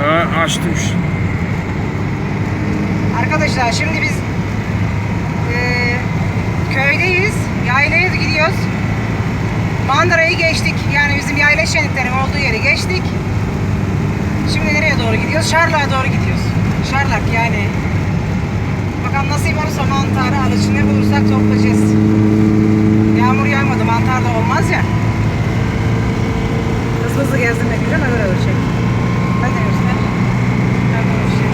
Aa, açtım. Arkadaşlar şimdi biz eee, köydeyiz. Yaylaya gidiyoruz. Mandırayı geçtik. Yani bizim yayla şenliklerin olduğu yeri geçtik. Şimdi nereye doğru gidiyoruz? Şarlak'a doğru gidiyoruz. Şarlak yani. Bakalım nasip olursa mantarı alıcı ne bulursak toplayacağız. Yağmur yağmadı mantar da olmaz ya. Hızlı hızlı gezdirmek güzel öyle ölçek. Ben de göster. Ben de ölçek.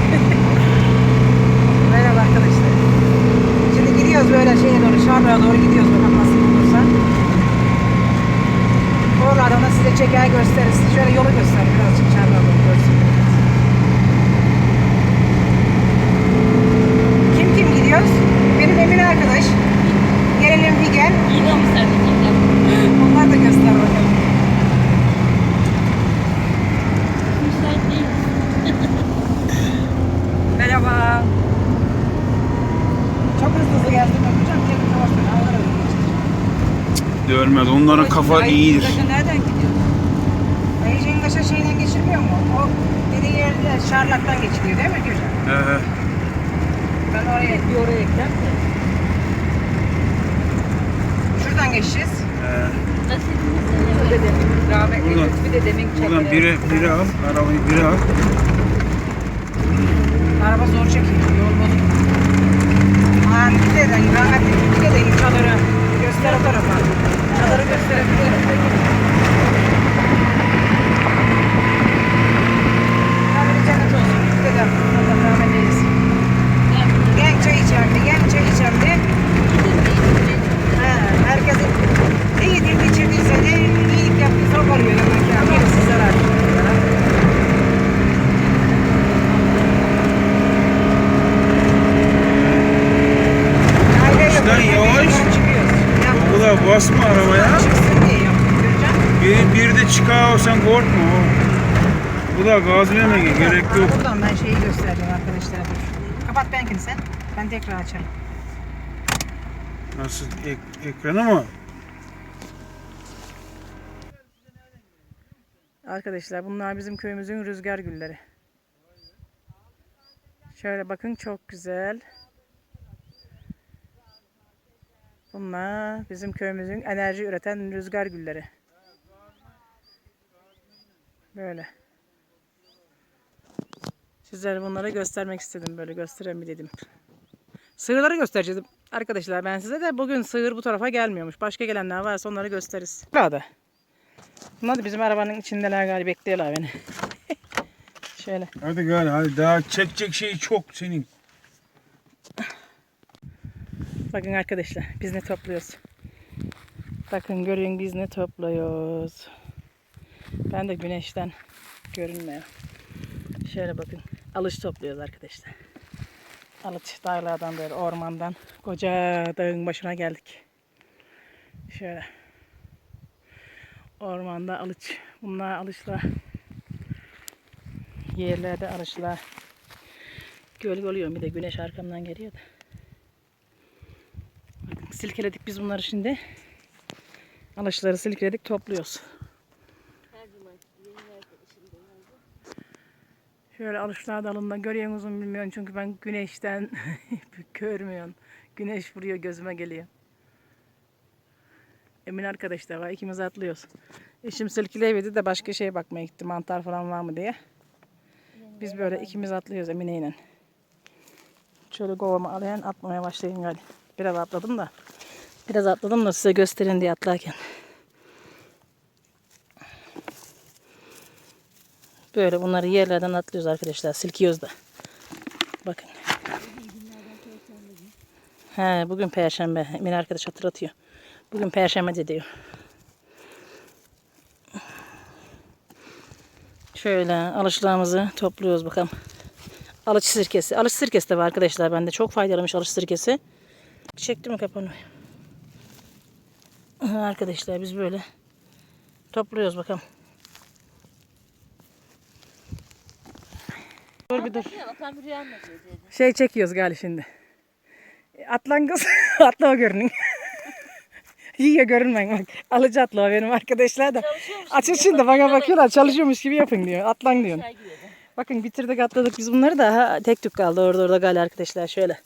Merhaba arkadaşlar. Böyle şeye doğru, Şarlığa doğru gidiyoruz bakalım nasıl olursa. Oralardan da size çeker gösteririz. Şöyle yolu göster birazcık Şarlığa doğru görsün. Kim kim gidiyoruz? Benim Emin arkadaş. Gelelim Figen. Onlar da göster bakalım. Müsait değil. Merhaba. Çok hızlı hızlı gezdim yapacağım. Kendimi yavaş böyle ağır ağır Dövmez. Onların kafa iyidir. nereden gidiyor? Ayıcı'nın kaşa şeyden geçirmiyor mu? O dediği yerde Şarlak'tan geçiliyor değil mi Gülcan? Ee, Ben oraya Bir oraya ekler de. Şuradan geçeceğiz. demin rahmetli Buradan- Lütfi de demin buradan biri, biri al. Arabayı biri al. Araba zor çekiyor. Yol bozuk. Aa Nikide'den, rahmetli Nikide'den çadırı göster o tarafa. Çadırı gösterebilirim. Hadi cennet olsun Nikide'den. Allah rahmet eylesin. Gel çay içerdi, gel çay içerdi. Ha, herkesin ne yediğini geçirdiyse ne iyilik yaptıysa o kalıyor. Ama siz zarar. Basma arabaya. Bir, bir de çıkar sen korkma. Bu da gaz vermeye gerek yok. Buradan ben şeyi göstereceğim arkadaşlara. Kapat benimkini sen. Ben tekrar açarım. Nasıl ek, ekranı mı? Arkadaşlar bunlar bizim köyümüzün rüzgar gülleri. Şöyle bakın çok güzel. Bunlar bizim köyümüzün enerji üreten rüzgar gülleri. Böyle. Sizlere bunları göstermek istedim. Böyle göstereyim. Sığırları göstereceğim. Arkadaşlar ben size de bugün sığır bu tarafa gelmiyormuş. Başka gelenler varsa onları gösteririz. Burada. Bunlar da bizim arabanın içindeler galiba bekliyorlar beni. Şöyle. Hadi gel hadi daha çekecek şey çok senin. Bakın arkadaşlar biz ne topluyoruz. Bakın görün biz ne topluyoruz. Ben de güneşten görünmüyor. Şöyle bakın. Alış topluyoruz arkadaşlar. Alış dağlardan böyle ormandan koca dağın başına geldik. Şöyle. Ormanda alıç. Bunlar alışlar. Yerlerde alışlar. Gölge oluyor bir de güneş arkamdan geliyor da. Silkeledik biz bunları şimdi. Alışları silkeledik topluyoruz. Şöyle alışlar dalında görüyor musun bilmiyorum çünkü ben güneşten görmüyorum. Güneş vuruyor gözüme geliyor. Emin arkadaşlar var ikimiz atlıyoruz. Eşim silkeleyemedi de başka şeye bakmaya gitti mantar falan var mı diye. Biz böyle ikimiz atlıyoruz Emine'yle. Şöyle kovamı alayan atmaya başlayın galiba. Biraz atladım da. Biraz atladım da size gösterin diye atlarken. Böyle bunları yerlerden atlıyoruz arkadaşlar. Silkiyoruz da. Bakın. He, bugün perşembe. Emin arkadaş hatırlatıyor. Bugün perşembe de diyor. Şöyle alışlarımızı topluyoruz bakalım. Alıç sirkesi. Alıç sirkesi de var arkadaşlar bende. Çok faydalıymış alıç sirkesi. Çekti mi kapanı? Arkadaşlar biz böyle topluyoruz bakalım. Dur bir dur. Şey çekiyoruz galiba şimdi. Atlan kız. atla o görünün. Yiyor görünmeyin bak. Alıcı atla o benim arkadaşlar da. Açın şimdi bana bakıyorlar çalışıyormuş gibi yapın diyor. Atlan diyor. Bakın bitirdik atladık biz bunları da ha, tek tük kaldı orada orada gal arkadaşlar şöyle.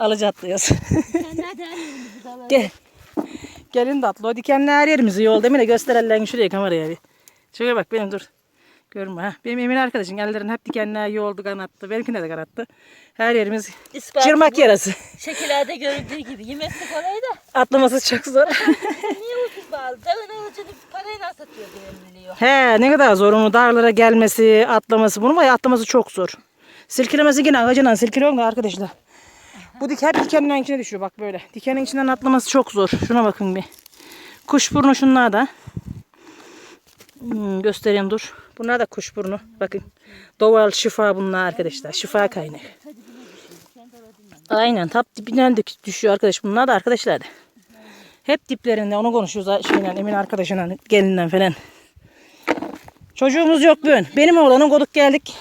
Alıcı atlıyoruz. Gel. Gelin de atla. O dikenli her yerimizi yol demin de göster ellerini şuraya kameraya bir. Şuraya bak benim dur. Görme ha. Benim Emin arkadaşım ellerin hep dikenli yoldu kanattı. Benimkine de kanattı. Her yerimiz İspatı çırmak bu. yarası. Şekillerde görüldüğü gibi. Yemesi kolay da. Atlaması çok zor. Niye ucuz bağlı? Dağın alıcını parayla satıyor diye He ne kadar zor onu dağlara gelmesi, atlaması. Bunu var ya atlaması çok zor. Silkelemesi yine ağacından silkeliyor da arkadaşlar. Bu dik hep dikenin içine düşüyor bak böyle. Dikenin içinden atlaması çok zor. Şuna bakın bir. Kuşburnu şunlar da. Hmm, göstereyim dur. Bunlar da kuşburnu. Bakın. Doğal şifa bunlar arkadaşlar. Şifa kaynağı. Aynen tap dibinden de düşüyor arkadaş. Bunlar da arkadaşlar da. Hep diplerinde onu konuşuyoruz şeyle Emin arkadaşına gelinden falan. Çocuğumuz yok bugün. Benim oğlanın koduk geldik.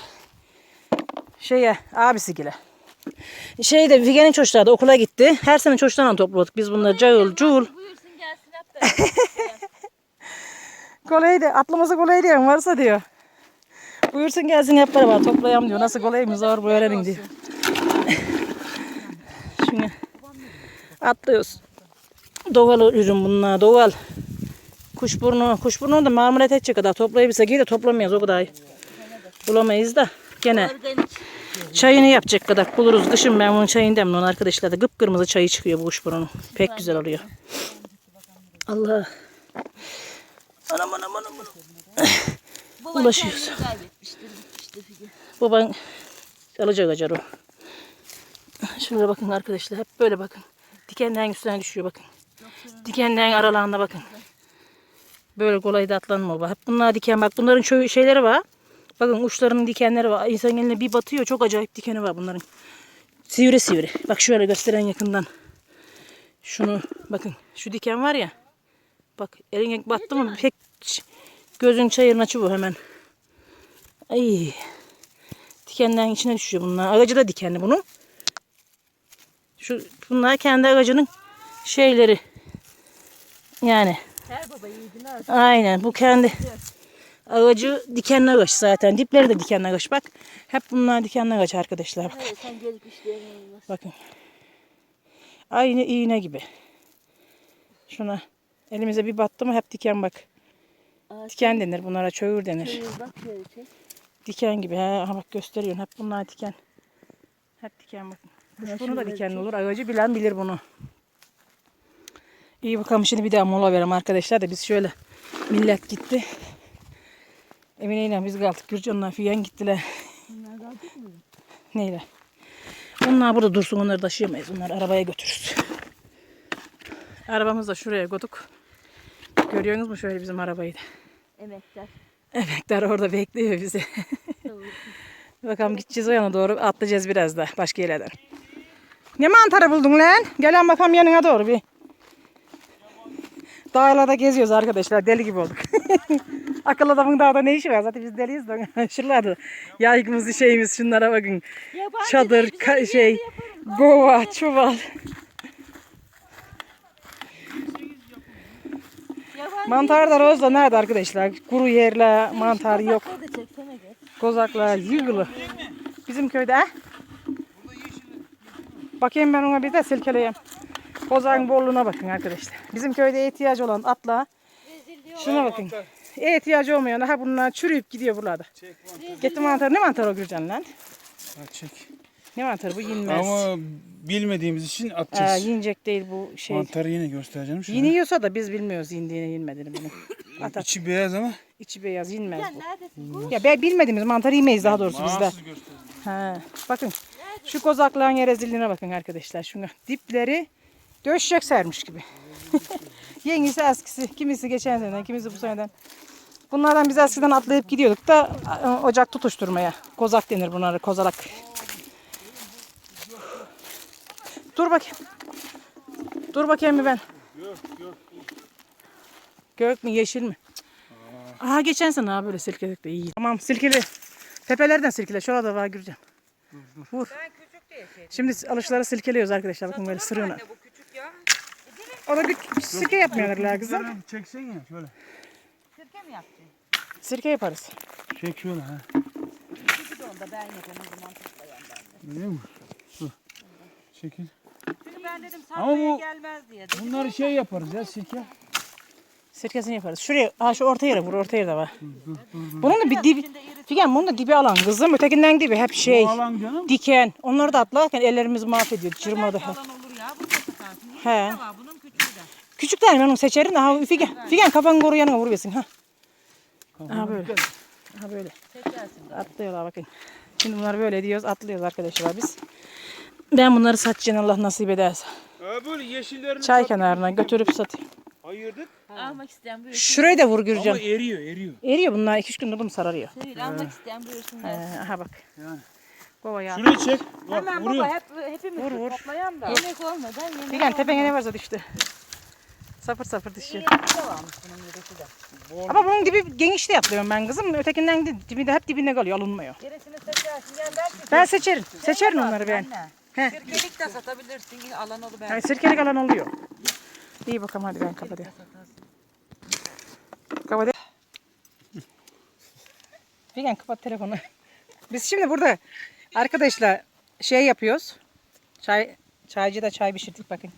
Şeye abisi gile. Şeyde Figen'in çocukları da okula gitti. Her sene çocuklarla topladık biz bunları. Cağıl, cuğul. Buyursun gelsin hep beraber. Kolaydı. Atlaması kolay diyor. Varsa diyor. Buyursun gelsin hep beraber toplayalım diyor. Nasıl kolay mı zor bu öğrenin diyor. Şimdi atlıyoruz. Doğal ürün bunlar. Doğal. Kuşburnu. Kuşburnu da marmelat edecek kadar toplayabilsek iyi de toplamayız o kadar. Bulamayız da. Gene Organik. Çayını yapacak kadar buluruz. Kışın ben bunun çayını demliyorum arkadaşlar da. Kıpkırmızı çayı çıkıyor bu kuşburnunun. Pek güzel oluyor. Allah. Anam anam anam. Ulaşıyoruz. Baban alacak acar o. Şuraya bakın arkadaşlar. Hep böyle bakın. Dikenlerin üstüne düşüyor bakın. Dikenlerin aralarında bakın. Böyle kolay da atlanma. Hep bunlar diken bak. Bunların şöyle şeyleri var. Bakın uçlarının dikenleri var. İnsan eline bir batıyor. Çok acayip dikeni var bunların. Sivri sivri. Bak şöyle gösteren yakından. Şunu bakın. Şu diken var ya. Bak eline battı mı pek gözün çayırına çubuğu hemen. Ay. Dikenlerin içine düşüyor bunlar. Ağacı da dikenli bunun. Şu bunlar kendi ağacının şeyleri. Yani Her baba yiğidini aynen bu kendi ağacı dikenli ağaç zaten. Dipleri de dikenli ağaç bak. Hep bunlar dikenli ağaç arkadaşlar. Bak. Evet sen. Bakın. Aynı iğne gibi. Şuna elimize bir battı mı hep diken bak. Ağaç Diken denir bunlara çöğür denir. köyü bak şöyle çek. Diken gibi. Ha, bak gösteriyorsun. Hep bunlar diken. Hep diken bakın. Bunu da dikenli olur. Ağacı bilen bilir bunu. İyi bakalım şimdi bir daha mola verelim arkadaşlar da biz şöyle millet gitti. Emine ile biz kaldık. Gürcan'la Figen gittiler. Bunlar kalacak mı? Neyle? Onlar burada dursun. Onları taşıyamayız. Onları arabaya götürürüz. Arabamızı da şuraya koyduk. Görüyorsunuz mu şöyle bizim arabayı da? Emekler. Emekler orada bekliyor bizi. Bakalım gideceğiz o yana doğru atlayacağız biraz da başka yerlerden. Ne mantarı buldun lan? Gelen bakalım yanına doğru bir. Dağlarda geziyoruz arkadaşlar. Deli gibi olduk. Akıllı adamın dağda ne işi var? Zaten biz deliyiz de. Şuralarda yaygımız şeyimiz şunlara bakın. Yabancı Çadır, değil, ka- şey, gova, çuval. Mantar da rozla nerede arkadaşlar? Kuru yerler, mantar yok. Kozaklar yığılı. Bizim köyde ha? Bakayım ben ona bir de silkeleyeyim. Kozağın bolluğuna bakın arkadaşlar. Bizim köyde ihtiyacı olan atla. Şuna bakın. İhtiyacı olmayan ha bunlar çürüyüp gidiyor buralarda. Getir mantar. Ne mantar o Gürcan lan? Ha, çek. Ne mantar bu yenmez. Ama bilmediğimiz için Aa, atacağız. yiyecek değil bu şey. Mantarı yine göstereceğim. Şöyle. Yeni yiyorsa da biz bilmiyoruz yendiğini yenmediğini bunu. At at. İçi beyaz ama. İçi beyaz yenmez bu. neredesin? Bu Ya ben bilmediğimiz mantarı yemeyiz daha doğrusu bizde. Mahsus göstereceğim. Ha, bakın şu kozakların yerezilliğine bakın arkadaşlar. Şuna dipleri döşecek sermiş gibi. Yengisi eskisi, kimisi geçen seneden, kimisi bu seneden. Bunlardan biz eskiden atlayıp gidiyorduk da e, ocak tutuşturmaya. Kozak denir bunlara, kozalak. Dur bakayım. Dur bakayım bir ben. Gök mü yeşil mi? Aha geçen sene ha böyle silkeledik de iyi. Tamam silkele. Tepelerden silkele. Şurada var Gürcan. Vur. Şimdi alışları silkeliyoruz arkadaşlar. Bakın böyle sırığına. Orada bir sirke yapmıyorlar kızım. Çeksen ya şöyle. Sirke yaparız. Çek şöyle ha. da ben yapayım o zaman toplayan ben de. Görüyor musun? Dur. Çekil. Çünkü ben dedim Ama bu- gelmez diye. Dedim, Bunları şey yaparız ya sirke. Sirkesini yaparız. Şuraya, ha şu orta yere vur, orta yerde var. Dur dur dur. Bunun da bir dibi, Figen bunun da dibi alan kızım. Ötekinden dibi hep şey, Bu alan canım. diken. Onları da atlarken ellerimizi mahvediyor. Cırmada. belki alan olur ya. Bunu. Yeni He. de bunun küçüğü de. Küçük tane ben onu seçerim de ha Figen. Figen kafanı koru yanına vuruyorsun ha. Ha böyle. Ha böyle. Atlıyorlar bakın. Şimdi bunları böyle diyoruz atlıyoruz arkadaşlar biz. Ben bunları satacağım Allah nasip ederse. Böyle yeşillerini Çay kenarına götürüp satayım. ayırdık. Almak isteyen buyursun. Şurayı da vur Ama Gürcan. eriyor eriyor. Eriyor bunlar 2-3 günde bunu sararıyor. Sevil almak isteyen buyursun. He, da. aha bak. Yani. Baba ya. Şurayı çek. Bak Hemen vuruyor. baba hep hepimiz Vur, vur. toplayan da. Yemek olmadan yemek Figen tepene ne varsa düştü. Sapır sapır de. Ama bunun dibi geniş de atlıyorum ben kızım. Ötekinden de dibi de hep dibinde kalıyor alınmıyor. Seçersin. Yani Ben seçerim. Seçerim onları ben. Anne. He. Sirkelik de satabilirsin. Alan olur belki. Yani sirkelik alan oluyor. İyi bakalım hadi ben kapatıyorum. Kapat. Figen kapat telefonu. Biz şimdi burada arkadaşlar şey yapıyoruz. Çay çaycıda çay pişirdik bakın.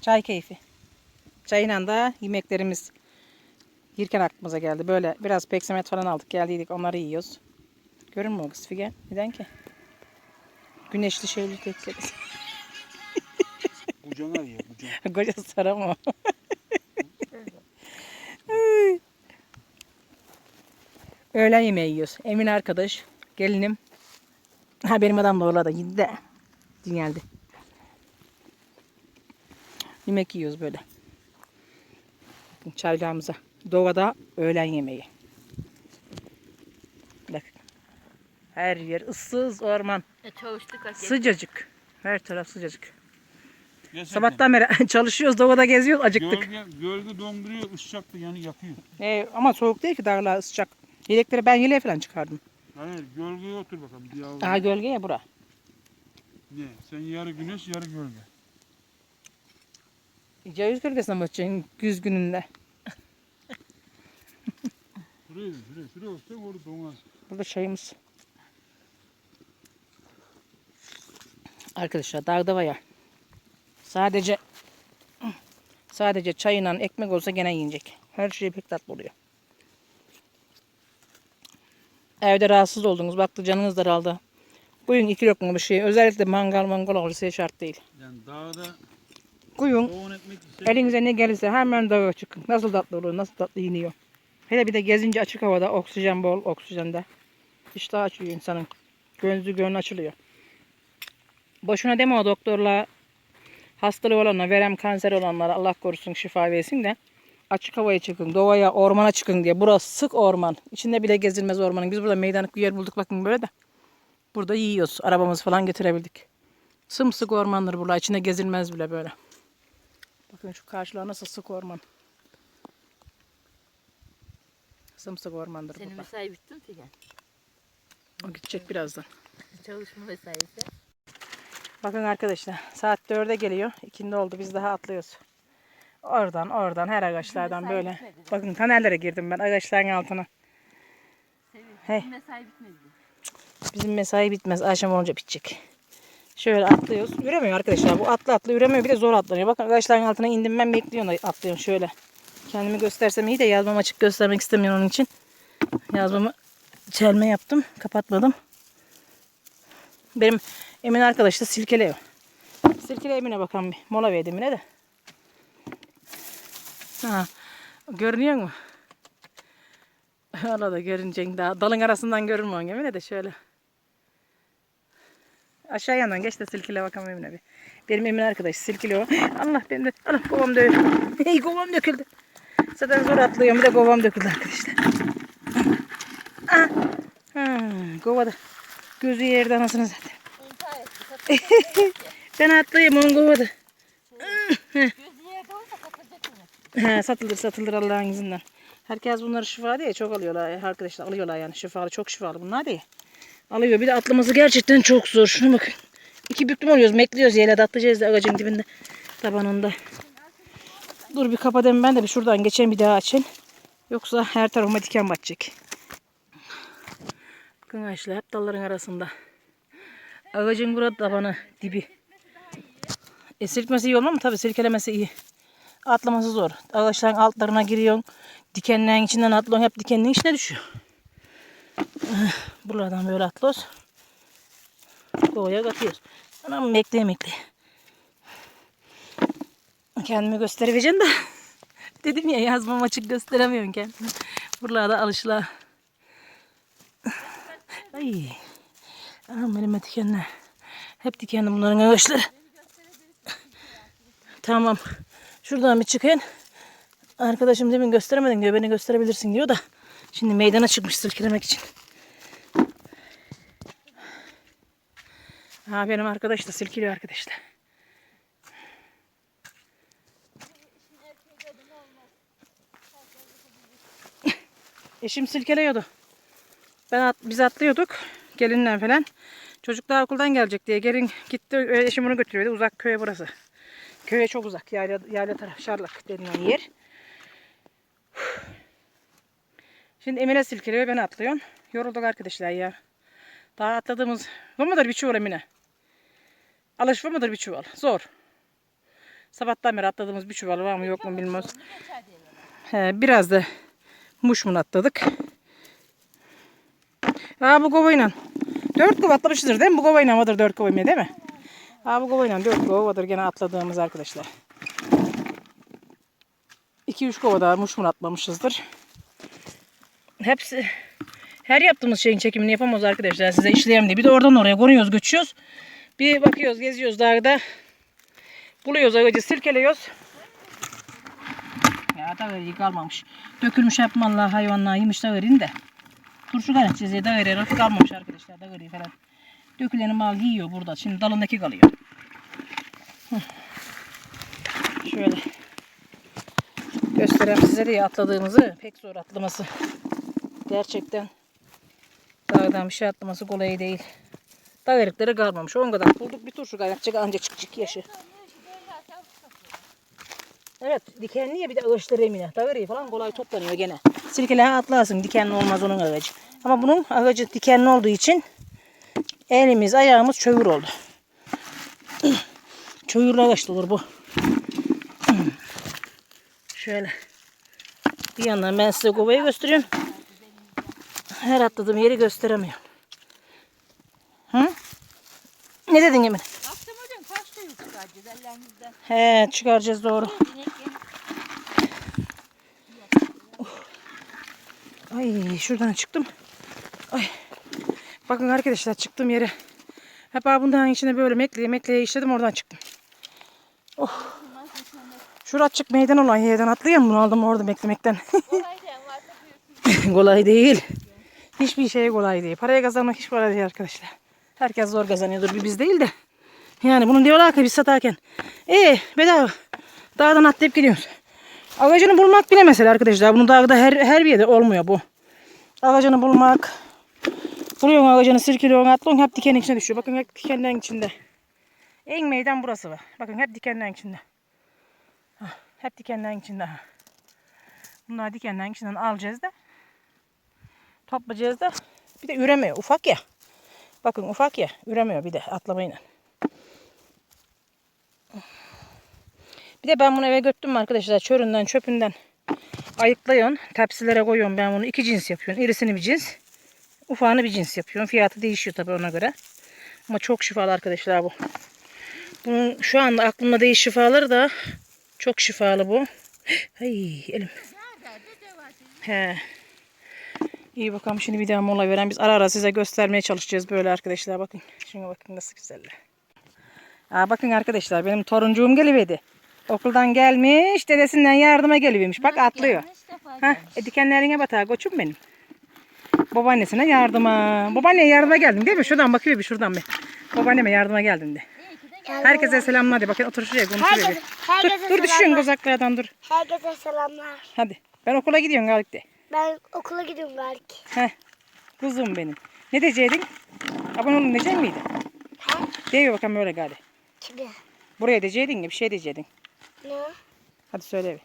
Çay keyfi. Çayla da yemeklerimiz yerken aklımıza geldi. Böyle biraz peksimet falan aldık geldiydik onları yiyoruz. Görün mü o kız Figen? Neden ki? Güneşli şeyli tekleriz. Kucağına ye kucağına. Koca sarı mı? Öğlen yemeği yiyoruz. Emin arkadaş, gelinim. Ha benim adam da orada gitti de. Dün geldi. Yemek yiyoruz böyle. Çaylağımıza. Doğada öğlen yemeği. Bak. Her yer ıssız orman. E, Sıcacık. Her taraf sıcacık. Gerçekten. Sabahtan beri çalışıyoruz, doğada geziyoruz, acıktık. Gölge, gölge donduruyor, ısıtacak da yani yakıyor. Ee, ama soğuk değil ki dağlar sıcak. Yelekleri ben yeleğe falan çıkardım. Hayır, gölgeye otur bakalım. Bir yavrum. Aha gölge ya bura. Ne? Sen yarı güneş, yarı gölge. Ceviz gölgesine bakacaksın güz gününde. Şuraya, şuraya, şuraya olsa orada donmaz. Burada çayımız. Arkadaşlar dağda var ya. Sadece sadece çayla ekmek olsa gene yiyecek. Her şey pek tatlı oluyor. Evde rahatsız oldunuz. Baktı canınız daraldı. Koyun iki lokma bir şey. Özellikle mangal mangal olursa şart değil. Yani dağda Koyun Elinize ne gelirse hemen dağa çıkın. Nasıl tatlı olur, nasıl tatlı yeniyor. Hele bir de gezince açık havada, oksijen bol, oksijende. İştah açılıyor insanın. Gözü gönlü açılıyor. Boşuna deme o doktorla hastalığı olanlar, verem kanser olanlara Allah korusun şifa versin de açık havaya çıkın, doğaya, ormana çıkın diye. Burası sık orman. İçinde bile gezilmez ormanın. Biz burada meydanlık bir yer bulduk bakın böyle de. Burada yiyoruz. Arabamızı falan getirebildik. Sımsık ormandır buralar. İçinde gezilmez bile böyle. Bakın şu karşılar nasıl sık orman. Sımsık ormandır Senin burada. mesai bitti mi Figen? O gidecek birazdan. Çalışma mesaisi. Bakın arkadaşlar saat 4'e geliyor. İkindi oldu biz daha atlıyoruz. Oradan oradan her ağaçlardan Mesai böyle. bitmedi. Bakın tanerlere girdim ben ağaçların altına. Sevil. Hey. Mesai bitmedi. Bizim mesai bitmez. Akşam olunca bitecek. Şöyle atlıyoruz. Üremiyor arkadaşlar. Bu atlı atlı üremiyor. Bir de zor atlanıyor. Bakın ağaçların altına indim ben bekliyorum da atlıyorum şöyle. Kendimi göstersem iyi de yazmam açık göstermek istemiyorum onun için. Yazmamı çelme yaptım. Kapatmadım. Benim Emin arkadaş da silkeliyor. Silkele Emin'e bakalım bir. Mola verdim yine de. Ha, görünüyor mu? Orada da görünecek daha. Dalın arasından görünmüyor Emine de şöyle. Aşağı yandan geç de silkile bakalım Emine bir. Benim Emin arkadaş silkiliyor. Allah ben de. Allah kovam döküldü. Hey kovam döküldü. Zaten zor atlıyorum bir de kovam döküldü arkadaşlar. Ah. Hmm, kovada. Gözü yerde anasını zaten. Ben atlayayım onun kovada. He, satılır satılır Allah'ın izniyle. Herkes bunları şifa diye çok alıyorlar arkadaşlar alıyorlar yani şifalı çok şifalı bunlar diye. Alıyor bir de atlaması gerçekten çok zor. Şuna bakın. İki büklüm oluyoruz bekliyoruz yele de atlayacağız da ağacın dibinde tabanında. Dur bir kapatayım ben de bir şuradan geçeyim bir daha açayım. Yoksa her tarafıma diken batacak. Bakın ağaçlar hep dalların arasında. Ağacın burada tabanı dibi. E, silkmesi iyi olmaz mı? Tabii silkelemesi iyi. Atlaması zor. Ağaçların altlarına giriyorsun. Dikenlerin içinden atlıyorsun. Hep dikenlerin içine düşüyor. Ah, Buradan böyle atlıyoruz. Kovaya katıyoruz. Anam bekleye bekleye. Kendimi göstereceğim de. Dedim ya yazmam açık gösteremiyorum kendimi. Buralarda alışla. Ay. Anam benim dikenler. Hep dikenli bunların ağaçları. Tamam. Şuradan bir çıkayım. Arkadaşım demin gösteremedin diyor. Beni gösterebilirsin diyor da. Şimdi meydana çıkmış silkelemek için. Ha benim arkadaş da silkiliyor arkadaşlar. Eşim silkeliyordu. Ben at, biz atlıyorduk gelinle falan. Çocuklar okuldan gelecek diye gelin gitti eşim onu götürüyordu. Uzak köye burası. Köye çok uzak. Yayla, yayla taraf Şarlak denilen yer. Şimdi Emine silkeliyor ben atlıyorum. Yorulduk arkadaşlar ya. Daha atladığımız var mıdır bir çuval Emine? Alış var mıdır bir çuval? Zor. Sabahtan beri atladığımız bir çuval var mı yok mu bilmiyoruz. He, biraz da muşmun atladık. Aa bu kovayla. Dört kova atlamışızdır değil mi? Bu kovayla vardır dört kova değil mi? Aa bu kovayla dört kova vardır gene atladığımız arkadaşlar. İki üç kova daha muşmun atlamışızdır. Hepsi her yaptığımız şeyin çekimini yapamıyoruz arkadaşlar. Size işleyeyim diye. Bir de oradan oraya konuyoruz, göçüyoruz. Bir bakıyoruz, geziyoruz dağda. Buluyoruz ağacı, silkeliyoruz. Ya da kalmamış. Dökülmüş hep mallar hayvanlar yemiş da verin de. Turşu kaynatacağız diye dağarı rafı kalmamış arkadaşlar dağarı falan. Döküleni mal yiyor burada. Şimdi dalındaki kalıyor. Şöyle göstereyim size de atladığımızı. Pek zor atlaması. Gerçekten dağdan bir şey atlaması kolay değil. Dağ erikleri kalmamış. On kadar bulduk bir turşu kaynatacak anca çıkacak yaşı. Evet dikenli ya bir de ağaçları emine. Dağarı falan kolay toplanıyor gene. Silkele atlarsın dikenli olmaz onun ağacı. Ama bunun ağacı dikenli olduğu için elimiz ayağımız çövür oldu. Çövürlü ağaç olur bu. Şöyle. Bir yandan ben size kovayı gösteriyorum. Her atladığım yeri gösteremiyorum. Hı? Ne dedin Emin? Akşam hocam kaç tane çıkaracağız ellerimizden? He çıkaracağız doğru. Ay şuradan çıktım. Ay. Bakın arkadaşlar çıktığım yere. Hep bundan içine böyle mekleye mekleye işledim oradan çıktım. Oh. Şurada açık meydan olan yerden atlayayım bunu aldım orada beklemekten. Kolay değil varsa büyüsün. kolay değil. Hiçbir şey kolay değil. Parayı kazanmak hiç kolay değil arkadaşlar. Herkes zor kazanıyordur biz değil de. Yani bunu diyorlar ki biz satarken. Ee bedava. Dağdan atlayıp gidiyoruz. Ağacını bulmak bile mesele arkadaşlar. Bunu dağda her, her bir yerde olmuyor bu. Ağacını bulmak. Buluyorsun ağacını sirkeliyorsun atlıyorsun hep dikenin içine düşüyor. Bakın hep dikenlerin içinde. En meydan burası var. Bakın hep dikenlerin içinde. Hah, Hep dikenlerin içinde. Bunlar dikenlerin içinden alacağız da. Toplayacağız da. Bir de üremiyor. Ufak ya. Bakın ufak ya. Üremiyor bir de atlamayla. Bir de ben bunu eve götürdüm arkadaşlar. Çöründen çöpünden ayıklıyorum. Tepsilere koyuyorum ben bunu. iki cins yapıyorum. İrisini bir cins. Ufağını bir cins yapıyorum. Fiyatı değişiyor tabii ona göre. Ama çok şifalı arkadaşlar bu. Bunun şu anda aklımda değil şifaları da çok şifalı bu. Ay elim. He. İyi bakalım şimdi bir daha mola veren biz ara ara size göstermeye çalışacağız böyle arkadaşlar bakın. Şuna bakın nasıl güzeller. Aa, bakın arkadaşlar benim toruncuğum geliverdi. Okuldan gelmiş dedesinden yardıma gelivermiş. Bak atlıyor. Heh, e, dikenlerine batar koçum benim. Babaannesine yardıma. Babaanneye yardıma geldim değil mi? Şuradan bakıyor bir şuradan bir. Babaanneme yardıma geldim de. Herkese selamlar de. Bakın otur şuraya konuşuyor. Herkese, herkese Dur, dur düşüyorsun selamlar. kozaklardan dur. Herkese selamlar. Hadi. Ben okula gidiyorum Galik de. Ben okula gidiyorum belki. Heh. Kuzum benim. Ne diyecektin? Abone olun diyecek miydin? Ha? Diyor bakalım öyle gari. Kimi? Buraya diyecektin ya bir şey diyecektin. Ne? Hadi söyle bir.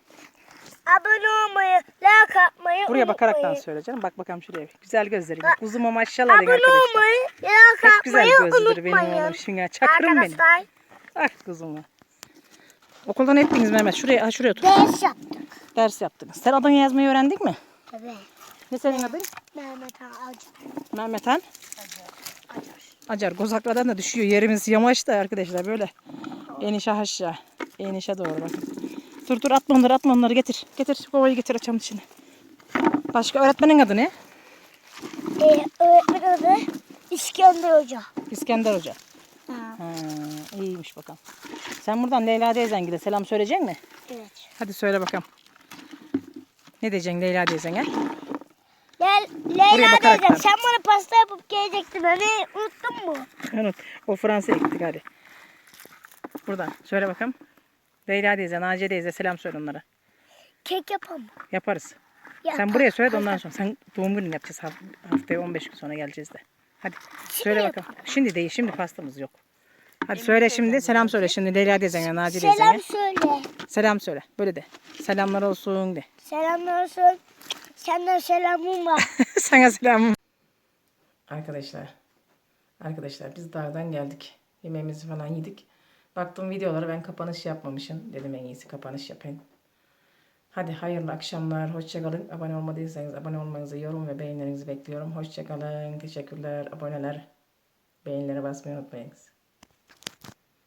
Abone olmayı, like atmayı Buraya bakaraktan unutmayın. söyle canım. Bak bakalım şuraya. Güzel gözleri. Kuzuma maşallah deyin Abone arkadaşlar. olmayı, like Çok güzel atmayı gözlüdür benim unutmayın. oğlum. Şuna çakırım benim. Arkadaşlar Ah kuzuma. Okuldan ettiniz Mehmet. Şuraya, ha, şuraya otur. ders yaptık. Ders yaptınız. Sen adını yazmayı öğrendik mi? Evet. Ne senin adın? Mehmet Ağacı. Mehmet Han. Acar. Gozaklardan da düşüyor. Yerimiz yamaç da arkadaşlar böyle. Enişe aşağı. Enişe doğru bakın. Dur dur atma onları atma onları getir. Getir kovayı getir açalım içine. Başka öğretmenin adı ne? Ee, öğretmen adı İskender Hoca. İskender Hoca. Ha, Ha, iyiymiş bakalım. Sen buradan Leyla teyzen gide selam söyleyecek mi? evet. Hadi söyle bakalım. Ne diyeceksin Leyla teyzene? Leyla, Buraya Leyla bakarak teyzem ver. sen bana pasta yapıp gelecektin hani unuttun mu? Unut. O Fransa'ya gittik hadi. Buradan söyle bakalım. Leyla teyze, Naciye teyze selam söyle onlara. Kek yapalım. Yaparız. Yap. Sen buraya söyle de ondan sonra. Sen doğum gününü yapacağız. Haf- Haftaya 15 gün sonra geleceğiz de. Hadi söyle bakalım. Şimdi değil. Şimdi pastamız yok. Hadi söyle şimdi. Selam söyle şimdi. Leyla teyzene, Naciye Selam teyzene. söyle. Selam söyle. Böyle de. Selamlar olsun de. Selamlar olsun. Senden selamım var. Sana selam. Arkadaşlar. Arkadaşlar biz dağdan geldik. Yemeğimizi falan yedik. Baktım videolara ben kapanış yapmamışım. Dedim en iyisi kapanış yapayım. Hadi hayırlı akşamlar. Hoşçakalın. Abone olmadıysanız abone olmanızı, yorum ve beğenilerinizi bekliyorum. Hoşçakalın. Teşekkürler. Aboneler. Beğenilere basmayı unutmayınız.